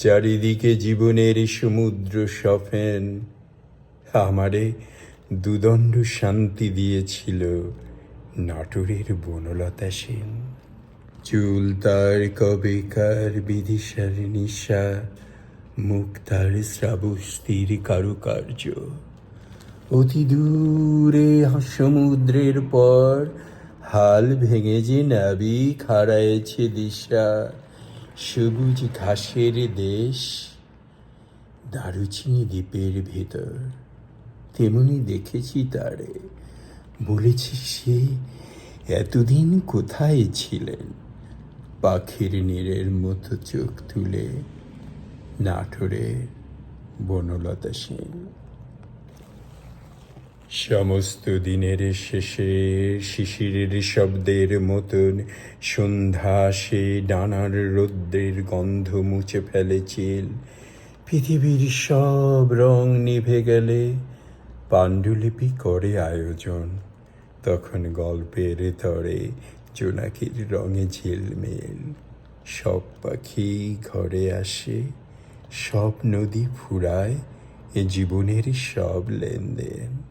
চারিদিকে জীবনের সমুদ্র সফেন আমারে দুদণ্ড শান্তি দিয়েছিল নাটোরের বনলতা সেন। চুল তার কবেকার বিদিশার নিশা, মুখ তার শ্রাবস্তির কারুকার্য। অতি দূরে সমুদ্রের পর হাল ভেঙে যে নাবিক হারায়েছে দিশা সবুজ ঘাসের দেশ, দারুচিনি দ্বীপের ভেতর। তেমনি দেখেছি তারে। বলেছি, সে এতদিন কোথায় ছিলেন? পাখির নীরের মতো চোখ তুলে নাটোরের বনলতা সেন। সমস্ত দিনের শেষে শিশিরের শব্দের মতন সন্ধ্যা সে ডানার রৌদ্রের গন্ধ মুছে ফেলেছিল পৃথিবীর সব রং নিভে গেলে পাণ্ডুলিপি করে আয়োজন। তখন গল্পের তরে জোনাকির রঙে ঝিলমিল। সব পাখি ঘরে আসে, সব নদী ফুরায়, এ জীবনের সব লেনদেন।